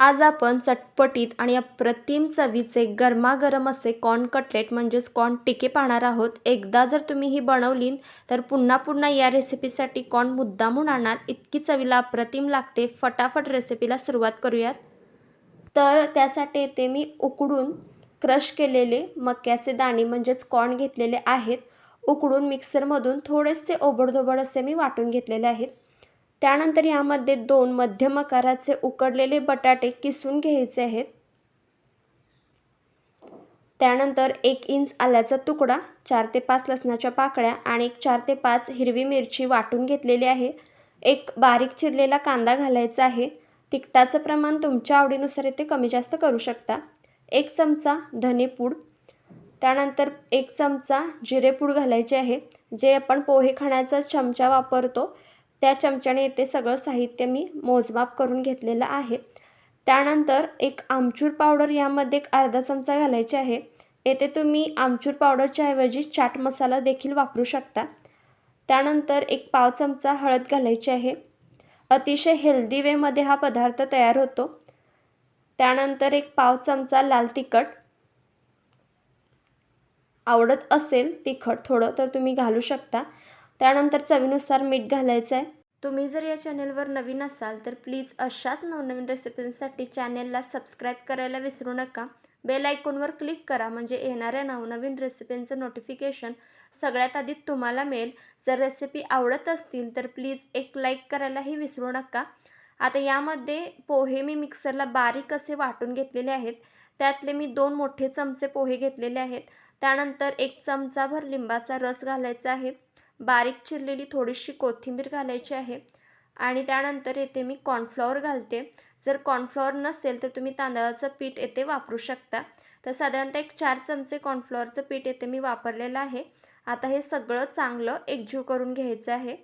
आज आपण चटपटीत आणि अप्रतिम चवीचे गरमागरम असे कॉर्न कटलेट म्हणजेच कॉर्न टिके पाहणार आहोत. एकदा जर तुम्ही ही बनवली तर पुन्हा पुन्हा या रेसिपीसाठी कॉर्न मुद्दामून आणाल. इतकी चवीला अप्रतिम लागते. फटाफट रेसिपीला सुरुवात करूयात. तर त्यासाठी येथे मी उकडून क्रश केलेले मक्याचे दाणे म्हणजेच कॉर्न घेतलेले आहेत. उकडून मिक्सरमधून थोडेसे ओबडधोबड असे मी वाटून घेतलेले आहेत. त्यानंतर यामध्ये दोन मध्यम आकाराचे उकडलेले बटाटे किसून घ्यायचे आहेत. त्यानंतर एक इंच आल्याचा तुकडा चार ते पाच लसणाच्या पाकळ्या आणि एक चार ते पाच हिरवी मिरची वाटून घेतलेली आहे. एक बारीक चिरलेला कांदा घालायचा आहे. तिखटाचं प्रमाण तुमच्या आवडीनुसार इथे कमी जास्त करू शकता. एक चमचा धनेपूड त्यानंतर एक चमचा जिरेपूड घालायचे आहे जे आपण पोहे खाण्याचा चमचा वापरतो. त्या चमच्याने इथे सगळं साहित्य मी मोजमाप करून घेतलेलं आहे. त्यानंतर एक आमचूर पावडर यामध्ये एक अर्धा चमचा घालायचे आहे. येथे तुम्ही आमचूर पावडरच्या ऐवजी चाट मसाला देखील वापरू शकता. त्यानंतर एक पाव चमचा हळद घालायची आहे. अतिशय हेल्दी वेमध्ये हा पदार्थ तयार होतो. त्यानंतर एक पाव चमचा लाल तिखट. आवडत असेल तिखट थोडं तर तुम्ही घालू शकता. त्यानंतर चवीनुसार मीठ घालायचं आहे तुम्ही जर या चॅनेलवर नवीन असाल तर प्लीज अशाच नवनवीन रेसिपींसाठी चॅनेलला सबस्क्राईब करायला विसरू नका. बेल आयकॉनवर क्लिक करा म्हणजे येणाऱ्या नवनवीन रेसिपींचं नोटिफिकेशन सगळ्यात आधी तुम्हाला मिळेल. जर रेसिपी आवडत असतील तर प्लीज एक लाईक करायलाही विसरू नका. आता यामध्ये पोहे मी मिक्सरला बारीक असे वाटून घेतलेले आहेत. त्यातले मी दोन मोठे चमचे पोहे घेतलेले आहेत. त्यानंतर एक चमचाभर लिंबाचा रस घालायचा आहे. बारीक चिरलेली थोडीशी कोथिंबीर घालायची आहे आणि त्यानंतर येथे मी कॉर्नफ्लॉवर घालते. जर कॉर्नफ्लॉवर नसेल तर तुम्ही तांदळाचं पीठ येथे वापरू शकता. तर साधारणतः एक चार चमचे कॉर्नफ्लॉवरचं पीठ येथे मी वापरलेलं आहे. आता हे सगळं चांगलं एकजीव करून घ्यायचं आहे.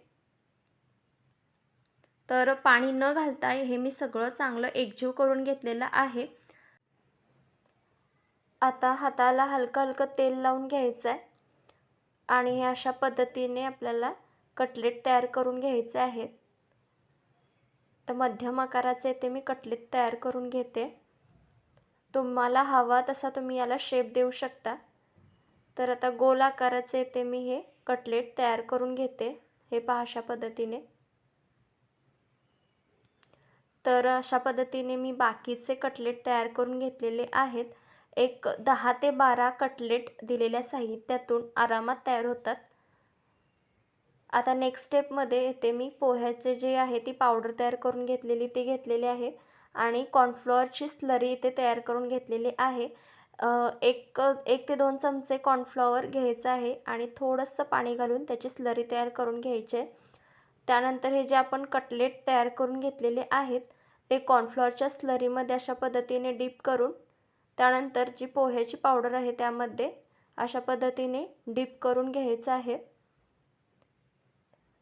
तर पाणी न घालता हे मी सगळं चांगलं एकजीव करून घेतलेलं आहे. आता हाताला हलकं हलकं तेल लावून घ्यायचं आहे. आणि हे अशा पद्धतीने आपल्याला कटलेट तयार करून घ्यायचे आहेत. तर मध्यम आकाराचे ते मी कटलेट तयार करून घेते. तुम्हाला हवा तसा तुम्ही याला शेप देऊ शकता. तर आता गोल आकाराचे ते मी हे कटलेट तयार करून घेते. हे पहा अशा पद्धतीने. तर अशा पद्धतीने मी बाकीचे कटलेट तयार करून घेतलेले आहेत. एक दहा ते बारा कटलेट दिलेल्या साहित्यातून आरामात तयार होतात. आता नेक्स्ट स्टेपमध्ये येते मी पोह्याचे जे आहे ती पावडर तयार करून घेतलेली ते घेतलेली आहे. आणि कॉर्नफ्लॉवरची स्लरी इथे तयार करून घेतलेली आहे. एक एक ते दोन चमचे कॉर्नफ्लॉवर घ्यायचं आहे आणि थोडंसं पाणी घालून त्याची स्लरी तयार करून घ्यायची आहे. त्यानंतर हे जे आपण कटलेट तयार करून घेतलेले आहेत ते कॉर्नफ्लॉवरच्या स्लरीमध्ये अशा पद्धतीने डीप करून त्यानंतर जी पोह्याची पावडर आहे त्यामध्ये अशा पद्धतीने डीप करून घ्यायचं आहे.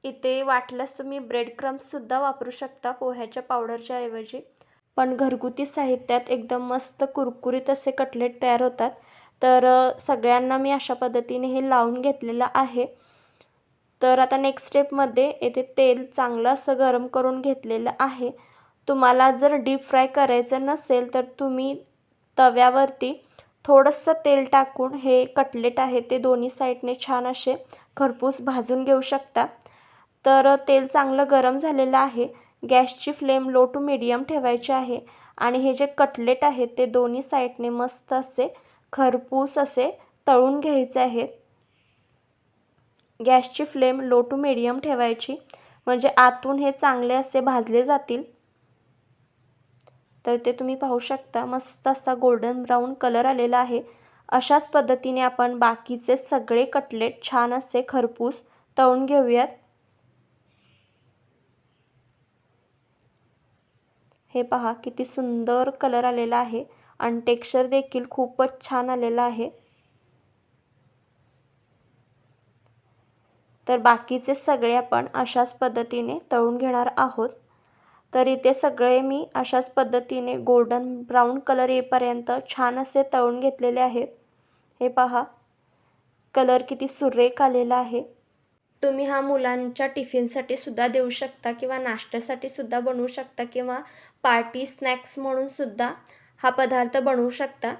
इथे वाटल्यास तुम्ही ब्रेड क्रम्ससुद्धा वापरू शकता पोह्याच्या पावडरच्या ऐवजी. पण घरगुती साहित्यात एकदम मस्त कुरकुरीत असे कटलेट तयार होतात. तर सगळ्यांना मी अशा पद्धतीने हे लावून घेतलेलं आहे. तर आता नेक्स्ट स्टेपमध्ये येथे तेल चांगलं असं गरम करून घेतलेलं आहे. तुम्हाला जर डीप फ्राय करायचं नसेल तर तुम्ही तव्यावरती थोडंसं तेल टाकून हे कटलेट आहे ते दोन्ही साईडने छान असे खरपूस भाजून घेऊ शकता. तर तेल चांगलं गरम झालेलं आहे. गॅसची फ्लेम लो टू मिडियम ठेवायची आहे आणि हे जे कटलेट आहेत ते दोन्ही साईडने मस्त असे खरपूस असे तळून घ्यायचे आहेत. गॅसची फ्लेम लो टू मिडियम ठेवायची. म्हणजे आतून हे चांगले असे भाजले जातील. तर ते तुम्ही पाहू शकता. मस्त असा गोल्डन ब्राऊन कलर आलेला आहे. अशाच पद्धतीने आपण बाकीचे सगळे कटलेट छान असे खरपूस तळून घेऊयात. हे पहा किती सुंदर कलर आलेला आहे आणि टेक्स्चर देखील खूपच छान आलेला आहे. तर बाकीचे सगळे आपण अशाच पद्धतीने तळून घेणार आहोत. तर इथे सगळे मी अशाच पद्धतीने गोल्डन ब्राऊन कलर येईपर्यंत छान असे तळून घेतलेले आहेत. हे पहा. कलर किती सुरेख आलेला आहे. तुम्ही हा मुलांच्या टिफिनसाठी सुद्धा देऊ शकता किंवा नाश्त्यासाठी सुद्धा बनवू शकता किंवा पार्टी स्नॅक्स म्हणून सुद्धा हा पदार्थ बनवू शकता.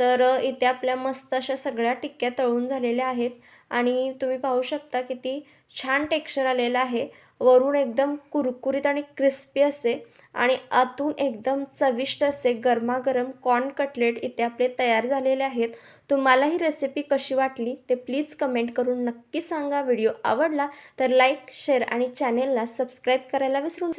तर इथे आपल्या मस्त अशा सगळ्या टिक्क्या तळून झालेल्या आहेत आणि तुम्ही पाहू शकता किती छान टेक्स्चर आलेलं आहे. वरून एकदम कुरकुरीत आणि क्रिस्पी असे आणि आतून एकदम चविष्ट असे गरमागरम कॉर्न कटलेट इथे आपले तयार झालेले आहेत. तुम्हाला ही रेसिपी कशी वाटली ते प्लीज कमेंट करून नक्की सांगा. व्हिडिओ आवडला तर लाईक शेअर आणि चॅनेलला सबस्क्राईब करायला विसरून